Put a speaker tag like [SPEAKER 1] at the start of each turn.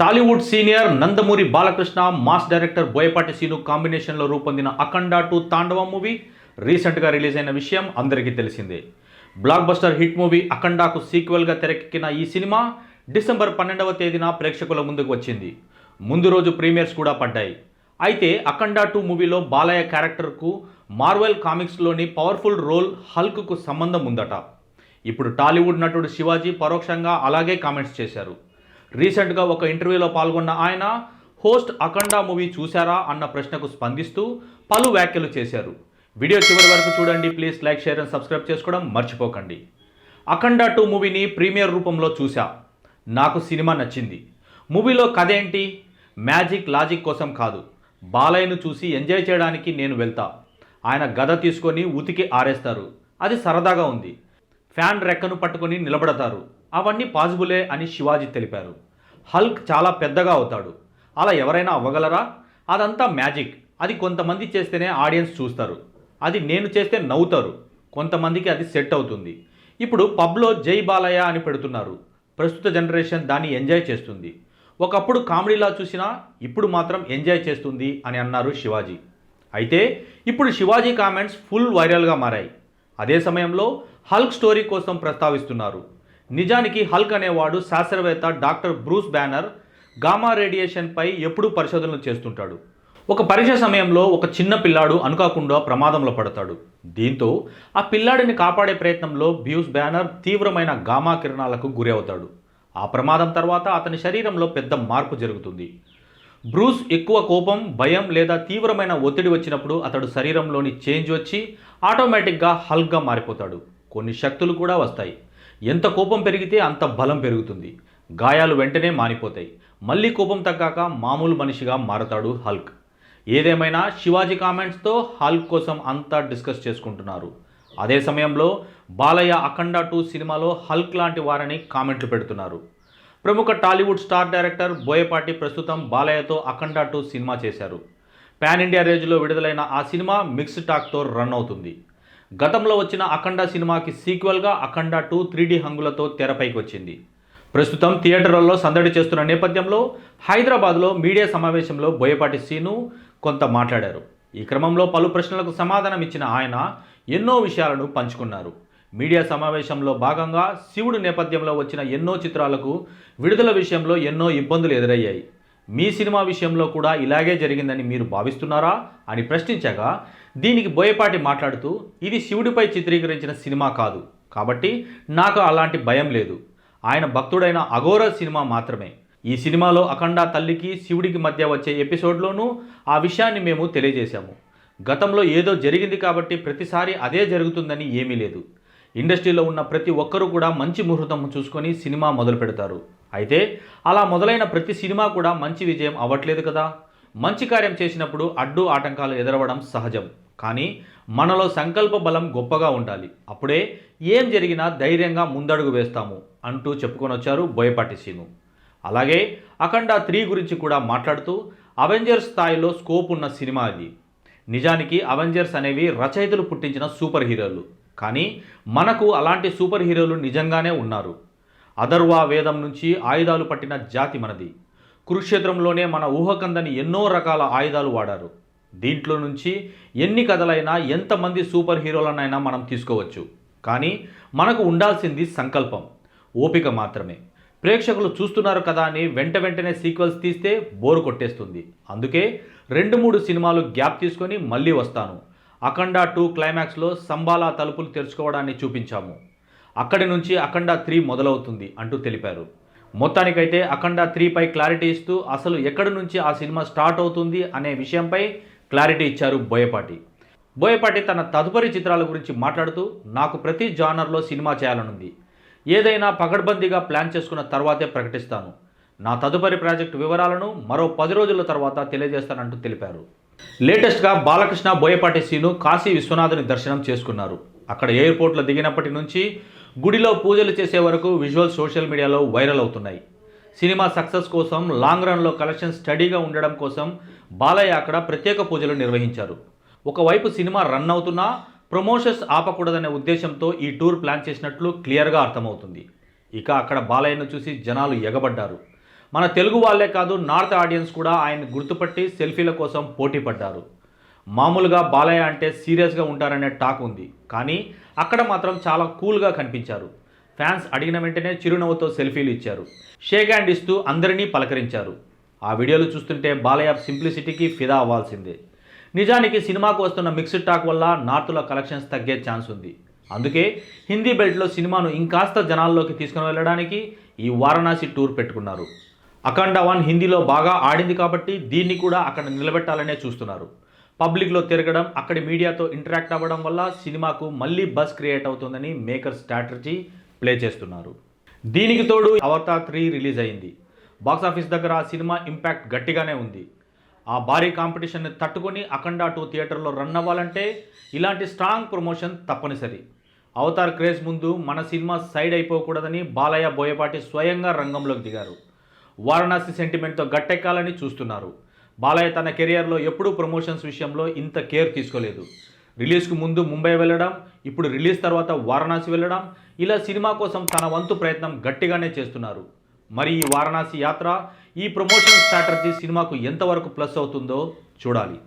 [SPEAKER 1] Tollywood senior Nandamuri Balakrishna mass director Boyapati Seenu కాంబినేషన్లో రూపొందిన Akhanda two Thandava movie రీసెంట్గా release అయిన విషయం అందరికీ తెలిసిందే. బ్లాక్ బస్టర్ హిట్ మూవీ అఖండాకు సీక్వెల్గా తెరకెక్కిన ఈ సినిమా డిసెంబర్ పన్నెండవ తేదీన ప్రేక్షకుల ముందుకు వచ్చింది. ముందు రోజు ప్రీమియర్స్ కూడా పడ్డాయి. అయితే అఖండ టూ మూవీలో బాలయ్య క్యారెక్టర్కు మార్వెల్ కామిక్స్లోని పవర్ఫుల్ రోల్ హల్క్కు సంబంధం ఉందట. ఇప్పుడు టాలీవుడ్ నటుడు శివాజీ పరోక్షంగా అలాగే కామెంట్స్ చేశారు. రీసెంట్గా ఒక ఇంటర్వ్యూలో పాల్గొన్న ఆయన హోస్ట్ అఖండ మూవీ చూశారా? అన్న ప్రశ్నకు స్పందిస్తూ పలు వ్యాఖ్యలు చేశారు. వీడియో చివరి వరకు చూడండి please like share and subscribe చేసుకోవడం మర్చిపోకండి. అఖండ టూ మూవీని ప్రీమియర్ రూపంలో చూశా. నాకు సినిమా నచ్చింది. మూవీలో కథ ఏంటి? మ్యాజిక్ లాజిక్ కోసం కాదు. బాలయ్యను చూసి ఎంజాయ్ చేయడానికి నేను వెళ్తా. ఆయన గద తీసుకొని ఉతికి ఆరేస్తారు. అది సరదాగా ఉంది. ఫ్యాన్ రెక్కను పట్టుకొని నిలబడతారు. అవన్నీ పాజిబులే అని శివాజీ తెలిపారు. హల్క్ చాలా పెద్దగా అవుతాడు. అలా ఎవరైనా అవ్వగలరా? అదంతా మ్యాజిక్. అది కొంతమంది చేస్తేనే ఆడియన్స్ చూస్తారు. అది నేను చేస్తే నవ్వుతారు. కొంతమందికి అది సెట్ అవుతుంది. ఇప్పుడు పబ్లో జై బాలయ్య అని పెడుతున్నారు. ప్రస్తుత జనరేషన్ దాన్ని ఎంజాయ్ చేస్తుంది. ఒకప్పుడు కామెడీలా చూసినా ఇప్పుడు మాత్రం ఎంజాయ్ చేస్తుంది అని అన్నారు శివాజీ. అయితే ఇప్పుడు శివాజీ కామెంట్స్ ఫుల్ వైరల్గా మారాయి. అదే సమయంలో హల్క్ స్టోరీ కోసం ప్రస్తావిస్తున్నారు. నిజానికి హల్క్ అనేవాడు శాస్త్రవేత్త డాక్టర్ బ్రూస్ బ్యానర్ గామా రేడియేషన్పై ఎప్పుడూ పరిశోధనలు చేస్తుంటాడు. ఒక పరీక్ష సమయంలో ఒక చిన్న పిల్లాడు అనుకోకుండా ప్రమాదంలో పడతాడు. దీంతో ఆ పిల్లాడిని కాపాడే ప్రయత్నంలో బ్యూస్ బ్యానర్ తీవ్రమైన గామా కిరణాలకు గురి అవుతాడు ఆ ప్రమాదం తర్వాత అతని శరీరంలో పెద్ద మార్పు జరుగుతుంది. బ్రూస్ ఎక్కువ కోపం భయం లేదా తీవ్రమైన ఒత్తిడి వచ్చినప్పుడు అతడు శరీరంలోని చేంజ్ వచ్చి ఆటోమేటిక్గా హల్క్గా మారిపోతాడు. కొన్ని శక్తులు కూడా వస్తాయి. ఎంత కోపం పెరిగితే అంత బలం పెరుగుతుంది. గాయాలు వెంటనే మానిపోతాయి. మళ్ళీ కోపం తగ్గాక మామూలు మనిషిగా మారతాడు హల్క్. ఏదేమైనా శివాజీ కామెంట్స్తో హల్క్ కోసం అంతా డిస్కస్ చేసుకుంటున్నారు. అదే సమయంలో బాలయ్య అఖండ టూ సినిమాలో హల్క్ లాంటి వారని కామెంట్లు పెడుతున్నారు. ప్రముఖ టాలీవుడ్ స్టార్ డైరెక్టర్ బోయపాటి ప్రస్తుతం బాలయ్యతో అఖండ టూ సినిమా చేశారు. పాన్ ఇండియా రేంజ్లో విడుదలైన ఆ సినిమా మిక్స్డ్ టాక్తో రన్ అవుతుంది. గతంలో వచ్చిన అఖండ సినిమాకి సీక్వెల్గా అఖండ టూ త్రీ హంగులతో తెరపైకి వచ్చింది. ప్రస్తుతం థియేటర్లలో సందడి చేస్తున్న నేపథ్యంలో హైదరాబాద్లో మీడియా సమావేశంలో బోయపాటి సీను కొంత మాట్లాడారు. ఈ క్రమంలో పలు ప్రశ్నలకు సమాధానం ఇచ్చిన ఆయన ఎన్నో విషయాలను పంచుకున్నారు. మీడియా సమావేశంలో భాగంగా శివుడు నేపథ్యంలో వచ్చిన ఎన్నో చిత్రాలకు విడుదల విషయంలో ఎన్నో ఇబ్బందులు ఎదురయ్యాయి. మీ సినిమా విషయంలో కూడా ఇలాగే జరిగిందని మీరు భావిస్తున్నారా అని ప్రశ్నించగా దీనికి బోయపాటి మాట్లాడుతూ ఇది శివుడిపై చిత్రీకరించిన సినిమా కాదు. కాబట్టి నాకు అలాంటి భయం లేదు. ఆయన భక్తుడైన అఘోర సినిమా మాత్రమే. ఈ సినిమాలో అఖండ తల్లికి శివుడికి మధ్య వచ్చే ఎపిసోడ్లోనూ ఆ విషయాన్ని మేము తెలియజేశాము. గతంలో ఏదో జరిగింది కాబట్టి ప్రతిసారి అదే జరుగుతుందని ఏమీ లేదు. ఇండస్ట్రీలో ఉన్న ప్రతి ఒక్కరూ కూడా మంచి ముహూర్తం చూసుకొని సినిమా మొదలు పెడతారు అయితే అలా మొదలైన ప్రతి సినిమా కూడా మంచి విజయం అవ్వట్లేదు కదా. మంచి కార్యం చేసినప్పుడు అడ్డు ఆటంకాలు ఎదురవడం సహజం. కానీ మనలో సంకల్ప బలం గొప్పగా ఉండాలి. అప్పుడే ఏం జరిగినా ధైర్యంగా ముందడుగు వేస్తాము అంటూ చెప్పుకొని వచ్చారు బోయపాటి సీను. అలాగే అఖండ త్రీ గురించి కూడా మాట్లాడుతూ అవెంజర్స్ స్థాయిలో స్కోప్ ఉన్న సినిమా అది. నిజానికి అవెంజర్స్ అనేవి రచయితలు పుట్టించిన సూపర్ హీరోలు. కానీ మనకు అలాంటి సూపర్ హీరోలు నిజంగానే ఉన్నారు. అథర్వా వేదం నుంచి ఆయుధాలు పట్టిన జాతి మనది. కురుక్షేత్రంలోనే మన ఊహకందని ఎన్నో రకాల ఆయుధాలు వాడారు. దీంట్లో నుంచి ఎన్ని కథలైనా ఎంతమంది సూపర్ హీరోలనైనా మనం తీసుకోవచ్చు. కానీ మనకు ఉండాల్సింది సంకల్పం ఓపిక మాత్రమే. ప్రేక్షకులు చూస్తున్నారు కదా అని వెంట వెంటనే సీక్వెల్స్ తీస్తే బోరు కొట్టేస్తుంది. అందుకే రెండు మూడు సినిమాలు గ్యాప్ తీసుకొని మళ్ళీ వస్తాను. అఖండ టూ క్లైమాక్స్లో సంబాలా తలుపులు తెరుచుకోవడాన్ని చూపించాము. అక్కడి నుంచి అఖండ త్రీ మొదలవుతుంది అంటూ తెలిపారు. మొత్తానికైతే అఖండ త్రీపై క్లారిటీ ఇస్తూ అసలు ఎక్కడి నుంచి ఆ సినిమా స్టార్ట్ అవుతుంది అనే విషయంపై క్లారిటీ ఇచ్చారు బోయపాటి. బోయపాటి తన తదుపరి చిత్రాల గురించి మాట్లాడుతూ నాకు ప్రతి జానర్లో సినిమా చేయాలనుంది. ఏదైనా పగడ్బందీగా ప్లాన్ చేసుకున్న తర్వాతే ప్రకటిస్తాను. నా తదుపరి ప్రాజెక్టు వివరాలను మరో పది రోజుల తర్వాత తెలియజేస్తానంటూ తెలిపారు. లేటెస్ట్గా బాలకృష్ణ బోయపాటి సీను కాశీ విశ్వనాథుని దర్శనం చేసుకున్నారు. అక్కడ ఎయిర్పోర్ట్లో దిగినప్పటి నుంచి గుడిలో పూజలు చేసే వరకు విజువల్ సోషల్ మీడియాలో వైరల్ అవుతున్నాయి. సినిమా సక్సెస్ కోసం లాంగ్ రన్లో కలెక్షన్ స్టడీగా ఉండడం కోసం బాలయ్య అక్కడ ప్రత్యేక పూజలు నిర్వహించారు. ఒకవైపు సినిమా రన్ అవుతున్నా ప్రమోషన్స్ ఆపకూడదనే ఉద్దేశంతో ఈ టూర్ ప్లాన్ చేసినట్లు క్లియర్గా అర్థమవుతుంది. ఇక అక్కడ బాలయ్యను చూసి జనాలు ఎగబడ్డారు. మన తెలుగు వాళ్ళే కాదు నార్త్ ఆడియన్స్ కూడా ఆయన్ని గుర్తుపట్టి సెల్ఫీల కోసం పోటీ పడ్డారు. మామూలుగా బాలయ్య అంటే సీరియస్గా ఉంటారనే టాక్ ఉంది. కానీ అక్కడ మాత్రం చాలా కూల్గా కనిపించారు. ఫ్యాన్స్ అడిగిన వెంటనే చిరునవ్వుతో సెల్ఫీలు ఇచ్చారు. షేక్ హ్యాండ్ ఇస్తూ అందరినీ పలకరించారు. ఆ వీడియోలు చూస్తుంటే బాలయ్య సింప్లిసిటీకి ఫిదా అవ్వాల్సిందే. నిజానికి సినిమాకు వస్తున్న మిక్స్డ్ టాక్ వల్ల నార్త్లో కలెక్షన్స్ తగ్గే ఛాన్స్ ఉంది. అందుకే హిందీ బెల్ట్లో సినిమాను ఇంకాస్త జనాల్లోకి తీసుకుని వెళ్ళడానికి ఈ వారణాసి టూర్ పెట్టుకున్నారు. అఖండ వన్ హిందీలో బాగా ఆడింది కాబట్టి దీన్ని కూడా అక్కడ నిలబెట్టాలనే చూస్తున్నారు. పబ్లిక్లో తిరగడం అక్కడి మీడియాతో ఇంటరాక్ట్ అవ్వడం వల్ల సినిమాకు మళ్ళీ బస్ క్రియేట్ అవుతుందని మేకర్ స్ట్రాటజీ ప్లే చేస్తున్నారు. దీనికి తోడు అవతార్ త్రీ రిలీజ్ అయింది. బాక్సాఫీస్ దగ్గర ఆ సినిమా ఇంపాక్ట్ గట్టిగానే ఉంది. ఆ భారీ కాంపిటీషన్ని తట్టుకొని అఖండ టూ థియేటర్లో రన్ అవ్వాలంటే ఇలాంటి స్ట్రాంగ్ ప్రమోషన్ తప్పనిసరి. అవతార్ క్రేజ్ ముందు మన సినిమా సైడ్ అయిపోకూడదని బాలయ్య బోయపాటి స్వయంగా రంగంలోకి దిగారు. వారణాసి సెంటిమెంట్తో గట్టెక్కాలని చూస్తున్నారు. బాలయ్య తన కెరియర్లో ఎప్పుడూ ప్రమోషన్స్ విషయంలో ఇంత కేర్ తీసుకోలేదు. రిలీజ్కు ముందు ముంబై వెళ్ళడం ఇప్పుడు రిలీజ్ తర్వాత వారణాసి వెళ్ళడం ఇలా సినిమా కోసం తన వంతు ప్రయత్నం గట్టిగానే చేస్తున్నారు. మరి ఈ వారణాసి యాత్ర ఈ ప్రమోషన్ స్ట్రాటజీ సినిమాకు ఎంతవరకు ప్లస్ అవుతుందో చూడాలి.